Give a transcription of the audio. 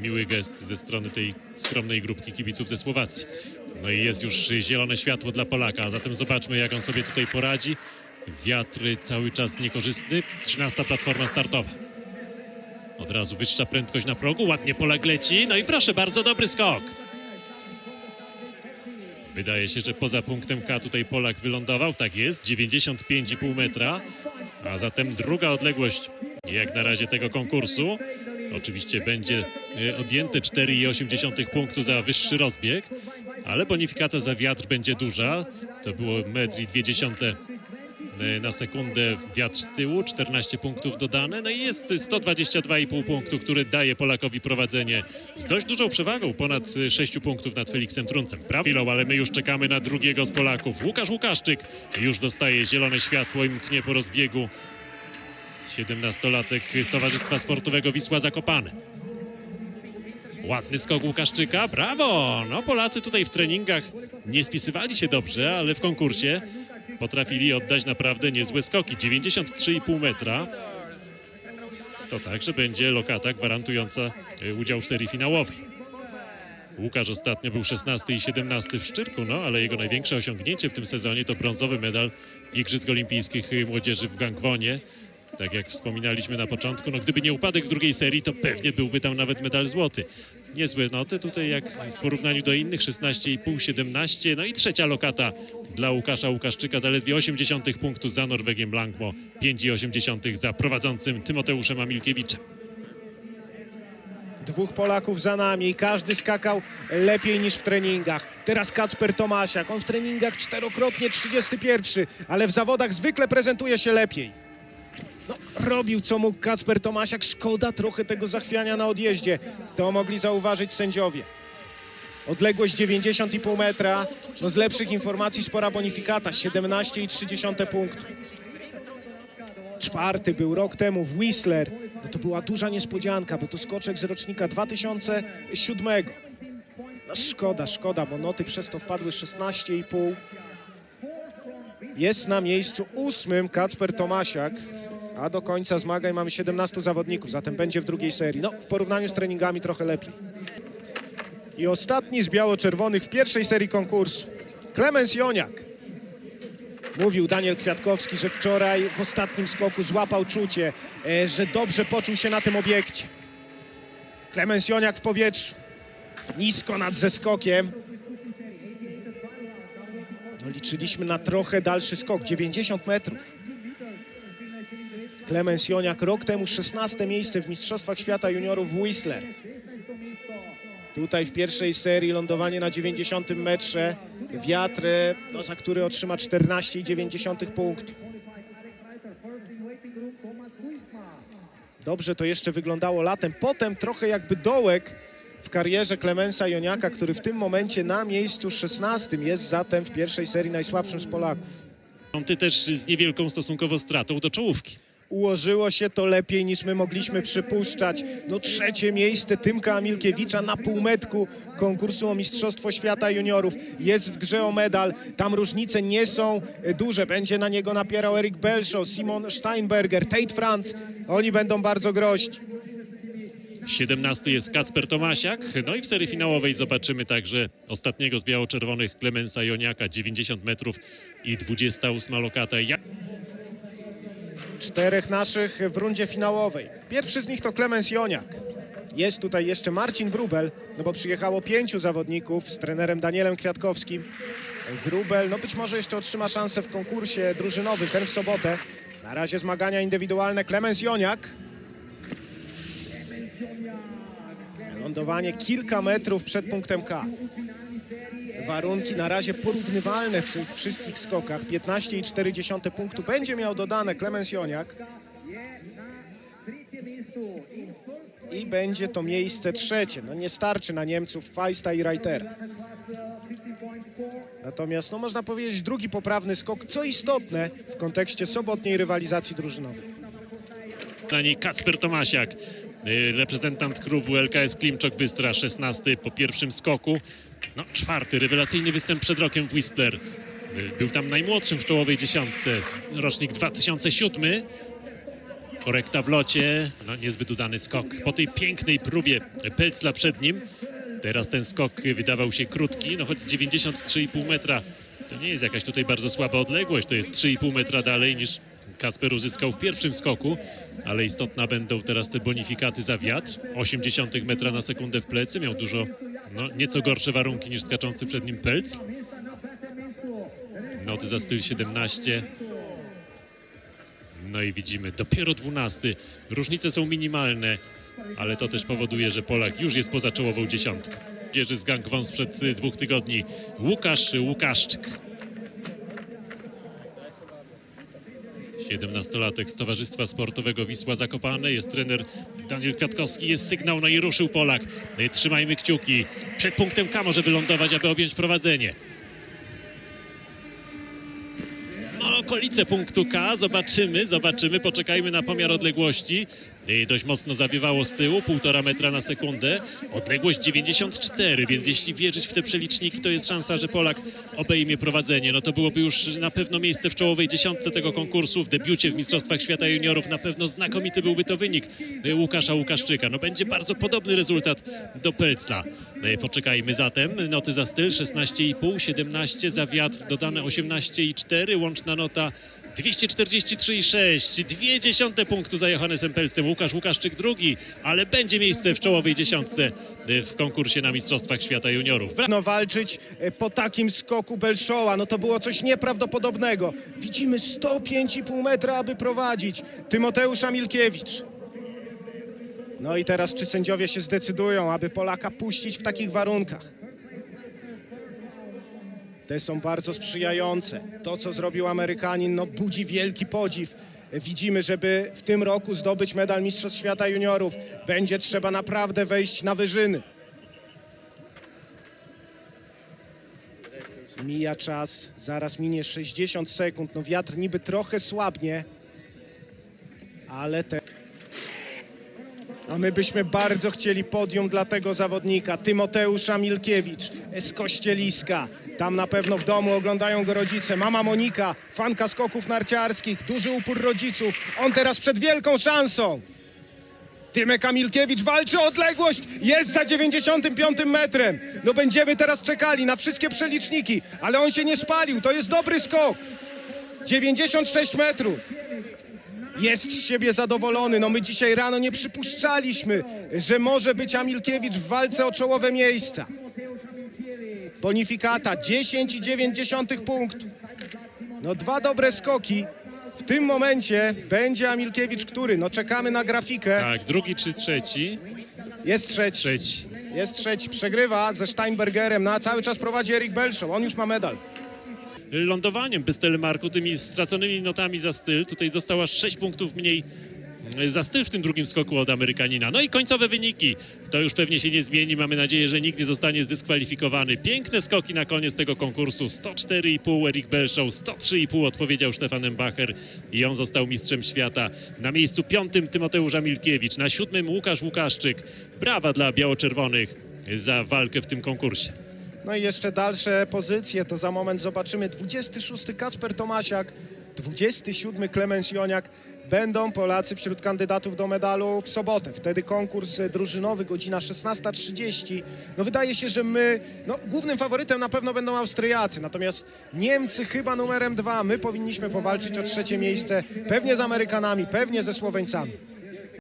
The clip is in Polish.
miły gest ze strony tej skromnej grupki kibiców ze Słowacji. No i jest już zielone światło dla Polaka, a zatem zobaczmy jak on sobie tutaj poradzi. Wiatr cały czas niekorzystny. 13 platforma startowa. Od razu wyższa prędkość na progu, ładnie Polak leci. No i proszę, bardzo dobry skok. Wydaje się, że poza punktem K tutaj Polak wylądował. Tak jest, 95,5 metra. A zatem druga odległość jak na razie tego konkursu. Oczywiście będzie e, odjęte 4,8 punktu za wyższy rozbieg, ale bonifikacja za wiatr będzie duża. To było 1,2 m e, na sekundę wiatr z tyłu, 14 punktów dodane. No i jest 122,5 punktu, który daje Polakowi prowadzenie z dość dużą przewagą, ponad 6 punktów nad Felixem Truncem. Prawie chwilą, ale my już czekamy na drugiego z Polaków. Łukasz Łukaszczyk już dostaje zielone światło i mknie po rozbiegu 17-latek Towarzystwa Sportowego Wisła Zakopane. Ładny skok Łukaszczyka, brawo! No Polacy tutaj w treningach nie spisywali się dobrze, ale w konkursie potrafili oddać naprawdę niezłe skoki. 93,5 metra. To także będzie lokata gwarantująca e, udział w serii finałowej. Łukasz ostatnio był 16 i 17 w Szczyrku, no ale jego największe osiągnięcie w tym sezonie to brązowy medal Igrzysk Olimpijskich y, Młodzieży w Gangwonie. Tak jak wspominaliśmy na początku, no gdyby nie upadek w drugiej serii, to pewnie byłby tam nawet medal złoty. Niezłe noty tutaj jak w porównaniu do innych 16,5, 17. No i trzecia lokata dla Łukasza Łukaszczyka, zaledwie 80 punktów za Norwegiem Blankmo, 5,8 za prowadzącym Tymoteuszem Amilkiewiczem. Dwóch Polaków za nami i każdy skakał lepiej niż w treningach. Teraz Kacper Tomasiak, on w treningach czterokrotnie 31, ale w zawodach zwykle prezentuje się lepiej. No, robił co mógł Kacper Tomasiak, szkoda trochę tego zachwiania na odjeździe. To mogli zauważyć sędziowie. Odległość 90,5 metra, no z lepszych informacji spora bonifikata, 17,3 punktu. Czwarty był rok temu w Whistler. No to była duża niespodzianka, bo to skoczek z rocznika 2007. No szkoda, szkoda, bo noty przez to wpadły 16,5. Jest na miejscu ósmym Kacper Tomasiak, a do końca zmagań mamy 17 zawodników, zatem będzie w drugiej serii. No, w porównaniu z treningami trochę lepiej. I ostatni z biało-czerwonych w pierwszej serii konkursu. Klemens Joniak. Mówił Daniel Kwiatkowski, że wczoraj w ostatnim skoku złapał czucie, e, że dobrze poczuł się na tym obiekcie. Klemens Joniak w powietrzu, nisko nad zeskokiem. No, liczyliśmy na trochę dalszy skok, 90 metrów. Klemens Joniak rok temu 16 miejsce w Mistrzostwach Świata Juniorów w Whistler. Tutaj w pierwszej serii lądowanie na 90 metrze, wiatr, no, za który otrzyma 14,9 punktu. Dobrze to jeszcze wyglądało latem. Potem trochę jakby dołek w karierze Klemensa Joniaka, który w tym momencie na miejscu 16 jest zatem w pierwszej serii najsłabszym z Polaków. Ty też z niewielką stosunkowo stratą do czołówki. Ułożyło się to lepiej niż my mogliśmy przypuszczać. No trzecie miejsce Tymka Amilkiewicza na półmetku konkursu o Mistrzostwo Świata Juniorów. Jest w grze o medal. Tam różnice nie są duże. Będzie na niego napierał Erik Belshaw, Simon Steinberger, Tate Franz. Oni będą bardzo groźni. 17 jest Kacper Tomasiak. No i w serii finałowej zobaczymy także ostatniego z biało-czerwonych Klemensa Joniaka, 90 metrów i 28 lokata. Czterech naszych w rundzie finałowej. Pierwszy z nich to Klemens Joniak. Jest tutaj jeszcze Marcin Wrubel, no bo przyjechało pięciu zawodników z trenerem Danielem Kwiatkowskim. Wrubel, no być może jeszcze otrzyma szansę w konkursie drużynowym, ten w sobotę. Na razie zmagania indywidualne Klemens Joniak. Lądowanie kilka metrów przed punktem K. Warunki na razie porównywalne w tych wszystkich skokach. 15,4 punktu będzie miał dodane Klemens Joniak. I będzie to miejsce trzecie. No nie starczy na Niemców Feista i Reitera. Natomiast no można powiedzieć drugi poprawny skok, co istotne w kontekście sobotniej rywalizacji drużynowej. Na Kacper Tomasiak, y, reprezentant klubu LKS Klimczok Bystra, 16 po pierwszym skoku. No, czwarty, rewelacyjny występ przed rokiem w Whistler. Był tam najmłodszym w czołowej dziesiątce, rocznik 2007. Korekta w locie, no niezbyt udany skok. Po tej pięknej próbie Pelcla przed nim, teraz ten skok wydawał się krótki, no choć 93,5 metra to nie jest jakaś tutaj bardzo słaba odległość, to jest 3,5 metra dalej niż Kasper uzyskał w pierwszym skoku, ale istotna będą teraz te bonifikaty za wiatr. 80 metra na sekundę w plecy, miał dużo, no nieco gorsze warunki niż skaczący przed nim Pelc. Noty za styl 17. No i widzimy, dopiero 12. Różnice są minimalne, ale to też powoduje, że Polak już jest poza czołową dziesiątką. Dzierzy z Gangwon sprzed dwóch tygodni. Łukasz Łukaszczyk. 17-latek z Towarzystwa Sportowego Wisła Zakopane. Jest trener Daniel Kwiatkowski. Jest sygnał, no i ruszył Polak. No trzymajmy kciuki. Przed punktem K może wylądować, aby objąć prowadzenie. No, okolice punktu K. Zobaczymy, zobaczymy. Poczekajmy na pomiar odległości. Dość mocno zawiewało z tyłu, półtora metra na sekundę. Odległość 94, więc jeśli wierzyć w te przeliczniki, to jest szansa, że Polak obejmie prowadzenie. No to byłoby już na pewno miejsce w czołowej dziesiątce tego konkursu. W debiucie w Mistrzostwach Świata Juniorów na pewno znakomity byłby to wynik y, Łukasza Łukaszczyka. No będzie bardzo podobny rezultat do Pelcla. Y, Poczekajmy zatem. Noty za styl 16,5, 17 za wiatr, dodane 18,4, łączna nota 243,6. Dwie dziesiąte punktu za Johannesem Pelcem. Łukasz Łukaszczyk drugi, ale będzie miejsce w czołowej dziesiątce w konkursie na Mistrzostwach Świata Juniorów. Bra- no, walczyć e, po takim skoku Belszoła. No to było coś nieprawdopodobnego. Widzimy 105,5 metra, aby prowadzić. Tymoteusz Amilkiewicz. No i teraz czy sędziowie się zdecydują, aby Polaka puścić w takich warunkach? Te są bardzo sprzyjające. To, co zrobił Amerykanin, no budzi wielki podziw. Widzimy, żeby w tym roku zdobyć medal Mistrzostw Świata Juniorów, będzie trzeba naprawdę wejść na wyżyny. Mija czas, zaraz minie 60 sekund. No wiatr niby trochę słabnie, ale te... A my byśmy bardzo chcieli podium dla tego zawodnika. Tymoteusza Milkiewicz z Kościeliska. Tam na pewno w domu oglądają go rodzice. Mama Monika, fanka skoków narciarskich, duży upór rodziców. On teraz przed wielką szansą. Tymek Amilkiewicz walczy o odległość, jest za 95 metrem. No będziemy teraz czekali na wszystkie przeliczniki, ale on się nie spalił, to jest dobry skok. 96 metrów. Jest z siebie zadowolony. No my dzisiaj rano nie przypuszczaliśmy, że może być Amilkiewicz w walce o czołowe miejsca. Bonifikata 10,9 punktu. No dwa dobre skoki. W tym momencie będzie Amilkiewicz który? No czekamy na grafikę. Tak, drugi czy trzeci? Jest trzeci. Trzeci. Jest trzeci. Przegrywa ze Steinbergerem. No a cały czas prowadzi Erik Belszow. On już ma medal. Lądowaniem bez tymi straconymi notami za styl. Tutaj dostał aż 6 punktów mniej mm, za styl w tym drugim skoku od Amerykanina. No i końcowe wyniki. To już pewnie się nie zmieni. Mamy nadzieję, że nikt nie zostanie zdyskwalifikowany. Piękne skoki na koniec tego konkursu. 104,5 Erik Belshow, 103,5 odpowiedział Stefan Embacher i on został mistrzem świata. Na miejscu piątym Tymoteusz Amilkiewicz, na siódmym Łukasz Łukaszczyk. Brawa dla biało-czerwonych za walkę w tym konkursie. No i jeszcze dalsze pozycje, to za moment zobaczymy. 26 Kasper Tomasiak, 27 Klemens Joniak. Będą Polacy wśród kandydatów do medalu w sobotę. Wtedy konkurs drużynowy, godzina 16.30. No wydaje się, że my, no głównym faworytem na pewno będą Austriacy, natomiast Niemcy chyba numerem dwa. My powinniśmy powalczyć o trzecie miejsce, pewnie z Amerykanami, pewnie ze Słoweńcami.